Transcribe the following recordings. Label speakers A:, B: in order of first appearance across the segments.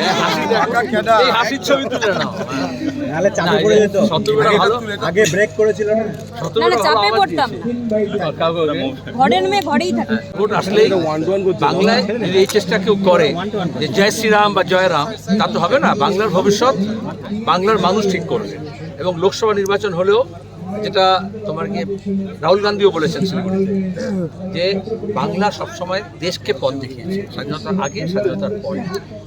A: এই হাসির ছবি তুলে নাও।
B: নাহলে চাপে পড়ে যেত। আগে ব্রেক করেছিল না?
C: না না
A: শত্রুরা ভালো
C: চাপে পড়তাম
A: দিয়েছে।
C: না।
A: কাউকে
C: ঘরের মেয়ে ঘরেই থাকে।
A: ভোট আসলেই বাংলায় যদি এই চেষ্টা কেউ করে যে জয় শ্রীরাম বা জয় রাম তা তো হবে না। বাংলার ভবিষ্যৎ বাংলার মানুষ ঠিক করবে। এবং লোকসভা নির্বাচন হলেও যেটা তোমার কি রাহুল গান্ধীও বলেছেন শিলিগুড়িতে যে বাংলা সবসময় দেশকে পথ দেখিয়েছে, স্বাধীনতার আগে, স্বাধীনতার পরে।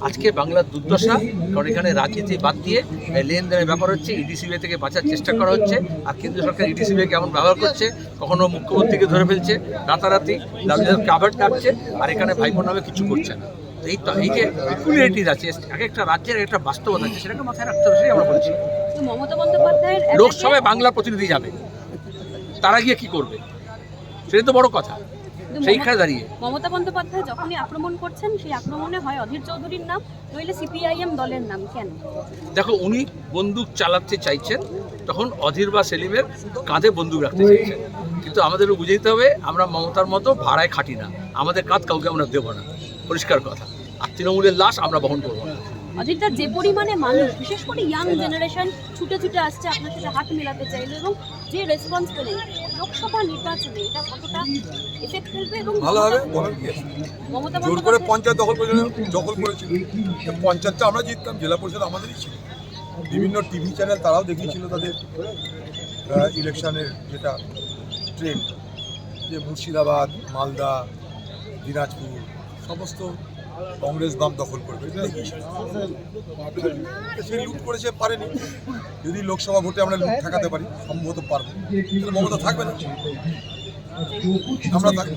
A: আজকে বাংলার দুর্দশা, কারণ এখানে রাজনীতি বাদ দিয়ে লেনদেনের ব্যাপার হচ্ছে ইডিসিবিআই থেকে বাঁচার চেষ্টা করা হচ্ছে, আর কেন্দ্র সরকার ইডিসিবিআই কেমন ব্যবহার করছে, কখনো মুখ্যমন্ত্রীকে ধরে ফেলছে, রাতারাতি কাভার ডাকছে আর এখানে ভাইপোর নামে কিছু করছে না। এই এই যে ইকুইলিটিস আছে এক একটা রাজ্যের একটা বাস্তবতা আছে সেটাকে মাথায় রাখতে হবে সেটাই আমরা বলছি।
C: মমতা বন্দ্যোপাধ্যায়ের
A: লোকসভায় বাংলা প্রতিনিধি যাবে তারা গিয়ে কি করবে? সেটাই তো বড় কথা। সেইখানে দাঁড়িয়ে।
C: মমতা বন্দ্যোপাধ্যায় যখনই আক্রমণ করছেন সেই আক্রমণে হয় অধীর চৌধুরীর নাম নইলে সিপিআইএম দলের নাম কেন?
A: দেখো উনি বন্দুক চালাতে চাইছেন তখন অধীর বা সেলিমের কাঁধে বন্দুক রাখতে চাইছেন। কিন্তু আমাদেরও বুঝে দিতে হবে আমরা মমতার মতো ভাড়ায় খাটি না। আমাদের কাঁধ কাউকে আমরা দেবো না। পরিষ্কার কথা। তৃণমূলের লাশ আমরা বহন করব। না
C: যে পরিমাণে মানুষ বিশেষ করে ইয়াং জেনারেশন ছুটে ছুটে আসছে আপনার সাথে হাত মেলাতে চাইলো এবং যে রেসপন্স পেলেন লোকসভা নির্বাচনে এটা কতটা এফেক্ট ফেলবে এবং
D: ভালো হবে
C: মমতা-
D: জোর করে পঞ্চায়েত দখল করে দখল করেছিল। পঞ্চায়েতটা আমরা জিততাম জেলা পরিষদ আমাদেরই ছিল। বিভিন্ন টিভি চ্যানেল তারাও দেখিয়েছিল তাদের ইলেকশনের যেটা ট্রেন্ড যে মুর্শিদাবাদ মালদা দিনাজপুর সমস্ত কংগ্রেস বাম দখল করবে সে লুট করেছে পারেনি। যদি লোকসভা ভোটে আমরা লুট ঠেকাতে পারি সম্ভবত পারব। কিন্তু মমতা থাকবে না। আমরা থাকব।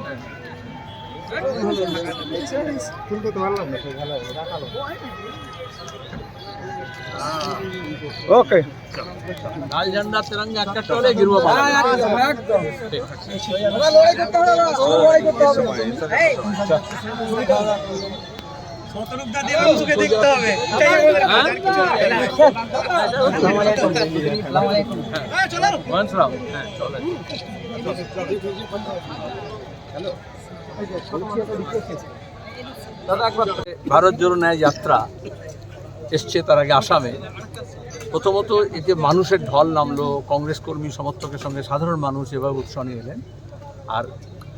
E: একবার ওকে।
A: লাল ঝান্ডা তেরঙ্গা একটা চলে। গিরবো
E: একদম ভারত জোড়ো ন্যায় যাত্রা এসছে তার আগে আসামে। প্রথমত এতে মানুষের ঢল নামলো, কংগ্রেস কর্মী সমর্থকের সঙ্গে সাধারণ মানুষ এভাবে উৎসাহ নিয়ে এলেন। আর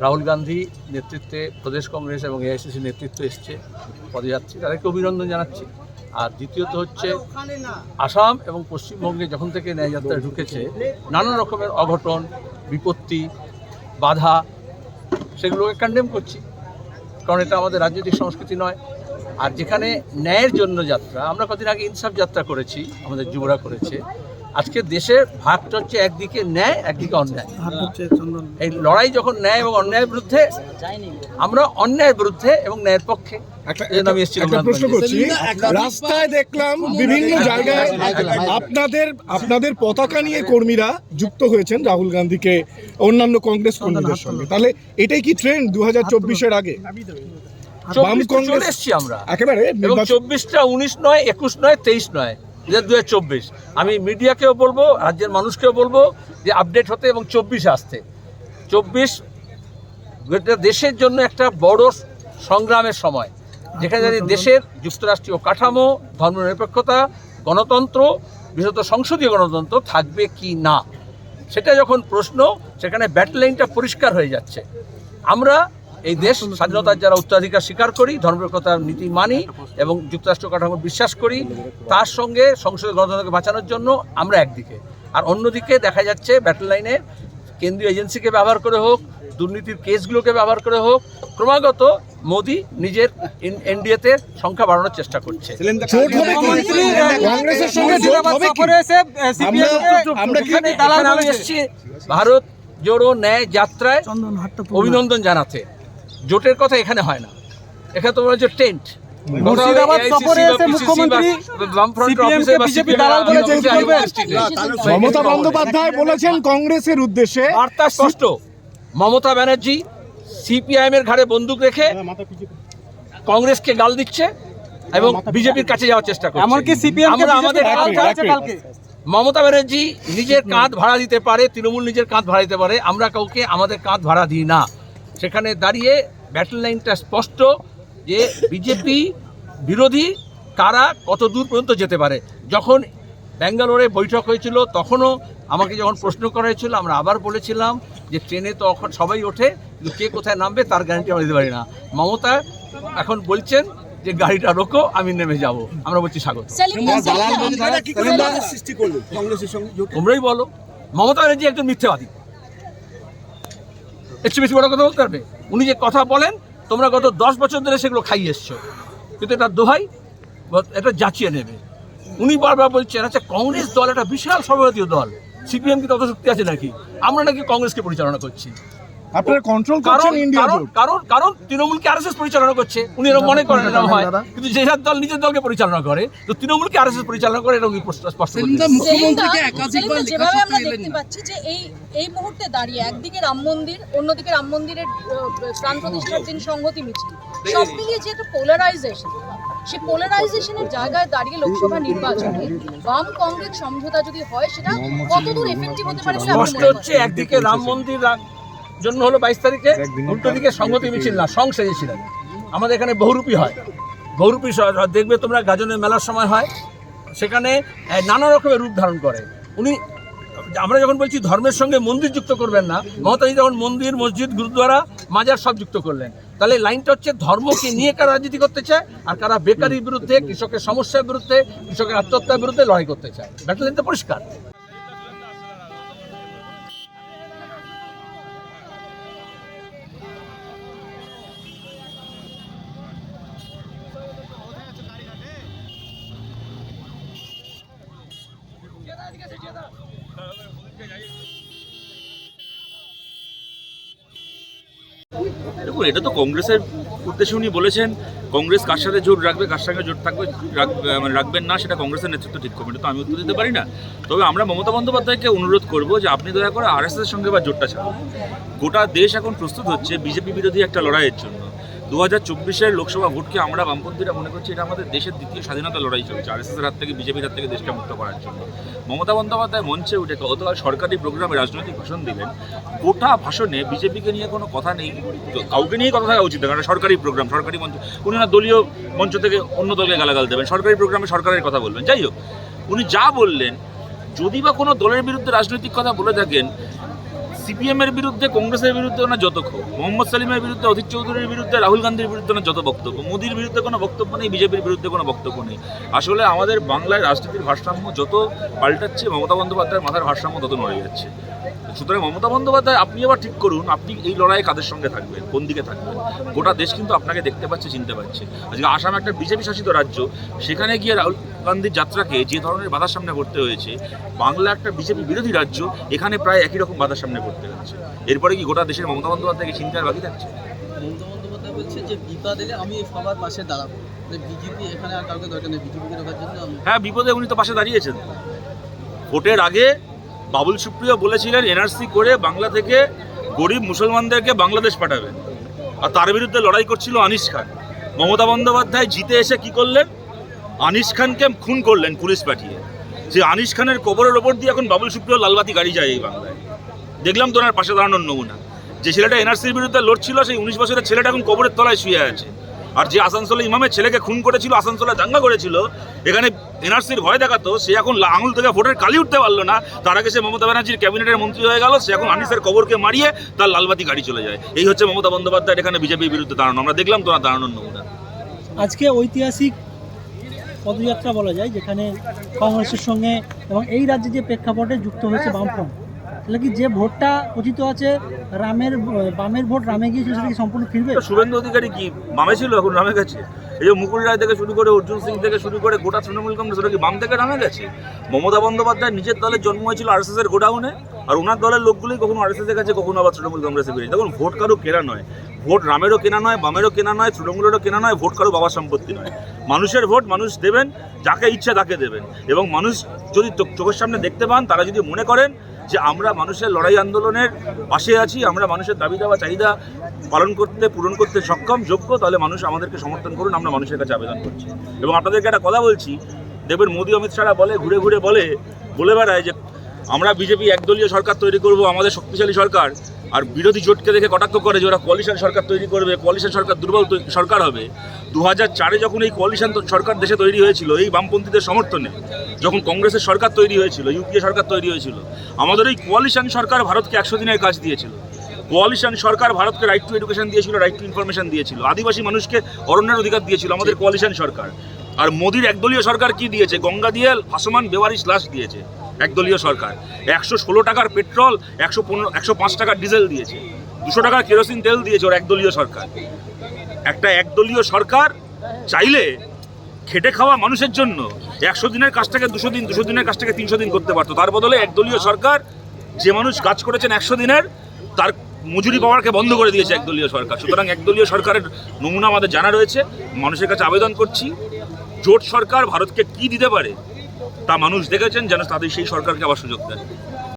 E: রাহুল গান্ধী নেতৃত্বে প্রদেশ কংগ্রেস এবং এআইসিসি নেতৃত্ব এসছে পদযাত্রী। তাদেরকে অভিনন্দন জানাচ্ছি। আর দ্বিতীয়ত হচ্ছে আসাম এবং পশ্চিমবঙ্গে যখন থেকে ন্যায়যাত্রা ঢুকেছে, নানা রকমের অঘটন, বিপত্তি, বাধা সেগুলোকে কন্ডেম করছি। কারণ এটা আমাদের রাজনৈতিক সংস্কৃতি নয়। আর যেখানে ন্যায়ের জন্য যাত্রা, আমরা কদিন আগে ইনসাফ যাত্রা করেছি, আমাদের যুবরা করেছে। আজকে দেশের ভাগটা হচ্ছে একদিকে ন্যায় একদিকে অন্যায়। এই লড়াই যখন ন্যায় এবং অন্যায়ের বিরুদ্ধে আমরা অন্যায়ের বিরুদ্ধে এবং ন্যায়ের পক্ষে।
F: প্রশ্ন করছি। রাস্তায় দেখলাম বিভিন্ন জায়গায় আপনাদের আপনাদের পতাকা নিয়ে কর্মীরা যুক্ত হয়েছেন রাহুল গান্ধীকে অন্যান্য কংগ্রেস কর্মীদের সঙ্গে। তাহলে এটাই কি ট্রেন্ড দু হাজার চব্বিশের আগে? বাম কংগ্রেস
A: এসেছি আমরা।
F: একেবারে
A: চব্বিশটা উনিশ নয় একুশ নয় তেইশ নয়। দু হাজার চব্বিশ। আমি মিডিয়াকেও বলব রাজ্যের মানুষকেও বলব যে আপডেট হতে এবং চব্বিশে আসতে। চব্বিশ দেশের জন্য একটা বড় সংগ্রামের সময়। যেখানে যদি দেশের যুক্তরাষ্ট্রীয় কাঠামো ধর্মনিরপেক্ষতা গণতন্ত্র বিশেষত সংসদীয় গণতন্ত্র থাকবে কি না? সেটা যখন প্রশ্ন সেখানে ব্যাটল লাইনটা পরিষ্কার হয়ে যাচ্ছে। আমরা এই দেশ স্বাধীনতার যারা উত্তরাধিকার স্বীকার করি ধর্মনিরপেক্ষতার নীতি মানি এবং যুক্তরাষ্ট্র কাঠামো বিশ্বাস করি তার সঙ্গে সংসদীয় গণতন্ত্রকে বাঁচানোর জন্য আমরা একদিকে। আর অন্যদিকে দেখা যাচ্ছে ব্যাটল লাইনে কেন্দ্রীয় এজেন্সিকে ব্যবহার করে হোক দুর্নীতির কেসগুলোকে ব্যবহার করে হোক ক্রমাগত মোদি নিজের এনডিএতে সংখ্যা বাড়ানোর চেষ্টা করছে। ভারত জোড়ো ন্যায় যাত্রায় অভিনন্দন জানাতে। জোটের কথা এখানে হয় না। এখানে তো বলেছে টেন্ট।
G: মুর্শিদাবাদ সফরে এসে মুখ্যমন্ত্রী CPM কে দালাল বলে চেঞ্জ করবে?
F: মমতা বন্দ্যোপাধ্যায় বলেছেন কংগ্রেসের উদ্দেশ্যে
A: বার্তা স্পষ্ট। মমতা ব্যানার্জি সিপিআইএম এর ঘাড়ে বন্দুক রেখে কংগ্রেসকে গাল দিচ্ছে এবং বিজেপির কাছে যাওয়ার চেষ্টা করছে।
G: এমনকি সিপিএম
A: আমাদের
F: কালকে
A: মমতা ব্যানার্জি নিজের কাঁধ ভাড়া দিতে পারে তৃণমূল নিজের কাঁধ ভাড়া দিতে পারে আমরা কাউকে আমাদের কাঁধ ভাড়া দিই না। সেখানে দাঁড়িয়ে ব্যাটল লাইনটা স্পষ্ট যে বিজেপি বিরোধী কারা কত দূর পর্যন্ত যেতে পারে। যখন ব্যাঙ্গালোরে বৈঠক হয়েছিল তখনও আমাকে যখন প্রশ্ন করা হয়েছিল আমরা আবার বলেছিলাম যে ট্রেনে তো এখন সবাই ওঠে কিন্তু কে কোথায় নামবে তার গ্যারান্টি আমরা দিতে পারি না। মমতা এখন বলছেন যে গাড়িটা রোকো আমি নেমে যাব। আমরা বলছি স্বাগত।
C: সেলিম
B: সৃষ্টি করল? কংগ্রেসের সঙ্গে জোট
A: তোমরাই বলো মমতা ব্যানার্জি একজন মিথ্যাবাদী। চেয়ে বেশি বড় কথা বলতে পারবে? উনি যে কথা বলেন, তোমরা গত দশ বছর ধরে সেগুলো খাইয়ে এসছো। কিন্তু এটা দোহাই এটা যাচিয়ে নেবে। উনি বারবার বলছেন আচ্ছা কংগ্রেস দল একটা বিশাল সর্বভারতীয় দল। সিপিএম কি তত শক্তি আছে নাকি? আমরা নাকি কংগ্রেসকে পরিচালনা করছি।
F: আপনারা কন্ট্রোল করছেন ইন্ডিয়া জোট
A: কারণ কারণ তৃণমূলকে আরএসএস পরিচালনা করছে। উনি এরকম মনে করেন এরকম হয়। কিন্তু যে যার দল নিজের দলকে পরিচালনা করে তো তৃণমূলকে আরএসএস পরিচালনা করে এরকম স্পষ্ট স্পষ্ট করে দিয়েছে।
H: মুখ্যমন্ত্রীকে একাধিকবার যেভাবে আমরা দেখতে পাচ্ছি যে এই এই মুহূর্তে দাঁড়িয়ে একদিকে রাম মন্দির অন্যদিকে রাম মন্দিরের প্রাণ প্রতিষ্ঠার দিন সংহতি মিছিল সব মিলিয়ে যে একটা পোলারাইজেশন সেই পোলারাইজেশনের জায়গায় দাঁড়িয়ে লোকসভা নির্বাচনে বাম কংগ্রেস সমঝোতা যদি হয় সেটা কতদূর এফেক্টিভ হতে পারে
A: স্পষ্ট হচ্ছে একদিকে রাম মন্দির জন্য হলো বাইশ তারিখে উল্টো দিকে সংগতি মিছিল না সং সেজেছিলেন আমাদের এখানে বহুরূপী হয়। বহুরূপী দেখবে তোমরা গাজনের মেলার সময় হয়। সেখানে নানা রকমের রূপ ধারণ করে। উনি আমরা যখন বলছি ধর্মের সঙ্গে মন্দির যুক্ত করবেন না মমতাজি যখন মন্দির মসজিদ গুরুদ্বারা মাজার সব যুক্ত করলেন। তাহলে লাইনটা হচ্ছে ধর্মকে নিয়ে কারা রাজনীতি করতে চায় আর কারা বেকারির বিরুদ্ধে কৃষকের সমস্যার বিরুদ্ধে কৃষকের আত্মহত্যার বিরুদ্ধে লড়াই করতে চায়। ব্যাটল পরিষ্কার।
I: দেখুন, এটা তো কংগ্রেসের উদ্দেশ্যে উনি বলেছেন, কংগ্রেস কার সাথে জোট রাখবে, কার সঙ্গে জোট থাকবে মানে রাখবেন না, সেটা কংগ্রেসের নেতৃত্ব ঠিক করবে তো আমি উত্তর দিতে পারি না। তবে আমরা মমতা বন্দ্যোপাধ্যায়কে অনুরোধ করব যে আপনি দয়া করে আর এর সঙ্গে বা জোটটা ছাড়ুন গোটা দেশ এখন প্রস্তুত হচ্ছে, বিজেপি বিরোধী একটা লড়াইয়ের জন্য। দু হাজার চব্বিশের লোকসভা ভোটকে আমরা বামপন্থীরা মনে করছি এটা আমাদের দেশের দ্বিতীয় স্বাধীনতা লড়াই চলছে। আর এস হাত থেকে বিজেপির হাত থেকে দেশকে মুক্ত করার জন্য। মমতা বন্দ্যোপাধ্যায় মঞ্চে উঠে গতকাল সরকারি প্রোগ্রামে রাজনৈতিক ভাষণ দিলেন। গোটা ভাষণে বিজেপিকে নিয়ে কোনো কথা নেই। কাউকে নিয়েই কথা থাকা উচিত কারণ সরকারি প্রোগ্রাম, সরকারি মঞ্চ। উনি না দলীয় মঞ্চ থেকে অন্য দলকে গালাগাল দেবেন, সরকারি প্রোগ্রামে সরকারের কথা বলবেন। যাই হোক, উনি যা বললেন, যদি বা কোনো দলের বিরুদ্ধে রাজনৈতিক কথা বলে থাকেন সিপিএম এর বিরুদ্ধে, কংগ্রেসের বিরুদ্ধে ওনার যত ক্ষোভ, মোহাম্মদ সালিমের বিরুদ্ধে অধীর চৌধুরীর বিরুদ্ধে, রাহুল গান্ধীর বিরুদ্ধে ওনার যত বক্তব্য, মোদির বিরুদ্ধে কোনো বক্তব্য নেই, বিজেপির বিরুদ্ধে কোনো বক্তব্য নেই। আসলে আমাদের বাংলায় রাজনীতির ভারসাম্য যত পাল্টাচ্ছে, মমতা বন্দ্যোপাধ্যায়ের মাথার ভারসাম্য তত নড়ে যাচ্ছে। সুতরাং মমতা বন্দ্যোপাধ্যায়, আপনি আবার ঠিক করুন, আপনি এই লড়াইয়ে কাদের সঙ্গে থাকবেন, কোন দিকে থাকবেন? গোটা দেশ কিন্তু আপনাকে দেখতে পাচ্ছে, চিনতে পাচ্ছে। আজকে আসাম একটা বিজেপি শাসিত রাজ্য, সেখানে গিয়ে রাহুল গান্ধীর যাত্রাকে যে ধরনের বাধার সামনে পড়তে হয়েছে বাংলা একটা বিজেপি বিরোধী রাজ্য এখানে প্রায় একই রকম বাধার সামনে পড়তে হচ্ছে। এরপরে কি গোটা দেশের মমতা বন্দ্যোপাধ্যায়কে চিন্তা আর বাকি থাকছে?
J: মমতা বন্দ্যোপাধ্যায় বলছে যে বিপদ এলে আমি সবার পাশে দাঁড়াবো। বিজেপি এখানে আর কাউকে দরকার নেই। বিজেপিকে রাখার জন্য
I: হ্যাঁ বিপদে উনি তো পাশে দাঁড়িয়েছেন। ভোটের আগে বাবুল সুপ্রিয় বলেছিলেন এনআরসি করে বাংলা থেকে গরিব মুসলমানদেরকে বাংলাদেশ পাঠাবেন। আর তার বিরুদ্ধে লড়াই করছিল আনিস খান। মমতা বন্দ্যোপাধ্যায় জিতে এসে কি করলেন? আনিস খানকে খুন করলেন পুলিশ পাঠিয়ে। যে আনিস খানের কবরের ওপর দিয়ে এখন বাবুল সুপ্রিয় লালবাতি গাড়ি যায় এই বাংলায়। দেখলাম তো ওনার পাশে দাঁড়ানোর নমুনা। যে ছেলেটা এনআরসির বিরুদ্ধে লড়ছিল, সেই উনিশ বছরের ছেলেটা এখন কবরের তলায় শুয়ে আছে। আর যে আসানসোলে ইমামের ছেলেকে খুন করেছিল, আসানসোলে দাঙ্গা করেছিল, এখানে এনআরসির ভয় দেখাতো, সে এখন আঙুল থেকে ভোটের কালি উঠতে পারল না। তার আগে সে মমতা ব্যানার্জির ক্যাবিনেটের মন্ত্রী হয়ে গেল, সে এখন আনিসের কবরকে মারিয়ে তার লালবাতি গাড়ি চলে যায়। এই হচ্ছে মমতা বন্দ্যোপাধ্যায় এখানে বিজেপির বিরুদ্ধে দাঁড়ানো। আমরা দেখলাম তো না দাঁড়ানোর নমুনা।
K: আজকে ঐতিহাসিক পদযাত্রা বলা যায়, যেখানে কংগ্রেসের সঙ্গে এবং এই রাজ্যে যে প্রেক্ষাপটে যুক্ত হয়েছে বামফ্রন্ট, তাহলে কি যে ভোটটা কথিত আছে, রামের, বামের ভোট রামে গিয়েছিল সেটা কি সম্পূর্ণ ফিরবে?
I: শুভেন্দু অধিকারী কি, বামে ছিল এখন রামে গেছে? এই যে মুকুল রায় থেকে শুরু করে অর্জুন সিং থেকে শুরু করে গোটা তৃণমূল কংগ্রেস ওটা কি বাম থেকে নামে গেছে? মমতা বন্দ্যোপাধ্যায় নিজের দলের জন্ম হয়েছিল আরএসএস এর গোডাউনে আর ওনার দলের লোকগুলোই কখনো আরএসএস এর কাছে, কখনো আবার তৃণমূল কংগ্রেসে বেরিয়ে দেখুন, ভোট কারও কেনা নয়। ভোট রামেরও কেনা নয়, বামেরও কেনা নয়, তৃণমূলেরও কেনা নয়, ভোট কারও বাবার সম্পত্তি নয়। মানুষের ভোট মানুষ দেবেন, যাকে ইচ্ছা তাকে দেবেন। এবং মানুষ যদি চোখের সামনে দেখতে পান, তারা যদি মনে করেন যে আমরা মানুষের লড়াই আন্দোলনের পাশে আছি, আমরা মানুষের দাবি দাওয়া, চাহিদা পালন করতে, পূরণ করতে সক্ষম, যোগ্য, তাহলে মানুষ আমাদেরকে সমর্থন করুন, আমরা মানুষের কাছে আবেদন করছি। এবং আপনাদেরকে একটা কথা বলছি, দেখবেন মোদী, অমিত শাহরা বলে, ঘুরে ঘুরে বলে বলে বেড়ায় যে আমরা বিজেপি একদলীয় সরকার তৈরি করব, আমাদের শক্তিশালী সরকার। আর বিরোধী জোটকে দেখে কটাক্ষ করে যে ওরা কোয়ালিশন সরকার তৈরি করবে কোয়ালিশন সরকার দুর্বল সরকার হবে। দু হাজার চারে যখন এই কোয়ালিশন সরকার দেশে তৈরি হয়েছিল, এই বামপন্থীদের সমর্থনে যখন কংগ্রেসের সরকার তৈরি হয়েছিল, ইউপিএ সরকার তৈরি হয়েছিল, আমাদের এই কোয়ালিশন সরকার ভারতকে একশো দিনের কাজ দিয়েছিল। কোয়ালিশন সরকার ভারতকে রাইট টু এডুকেশন দিয়েছিল রাইট টু ইনফরমেশন দিয়েছিল। আদিবাসী মানুষকে অরণ্যের অধিকার দিয়েছিল আমাদের কোয়ালিশন সরকার। আর মোদির একদলীয় সরকার কি দিয়েছে? গঙ্গা দিয়ে ভাসমান বেওয়ারিশ লাশ দিয়েছে। একদলীয় সরকার। একশো ষোলো টাকার পেট্রোল, একশো পনেরো, একশো পাঁচ টাকার ডিজেল দিয়েছে। দুশো টাকার কেরোসিন তেল দিয়েছে ওর একদলীয় সরকার। একটা একদলীয় সরকার চাইলে খেটে খাওয়া মানুষের জন্য একশো দিনের কাজটাকে দুশো দিন, দুশো দিনের কাজটাকে তিনশো দিন করতে পারতো। তার বদলে একদলীয় সরকার যে মানুষ কাজ করেছেন একশো দিনের, তার মজুরি পাওয়ারকে বন্ধ করে দিয়েছে একদলীয় সরকার। সুতরাং একদলীয় সরকারের নমুনা আমাদের জানা রয়েছে। মানুষের কাছে আবেদন করছি, জোট সরকার ভারতকে কি দিতে পারে তা মানুষ দেখেছেন যেন তাদের সেই সরকারকে আবার সুযোগ দেয়।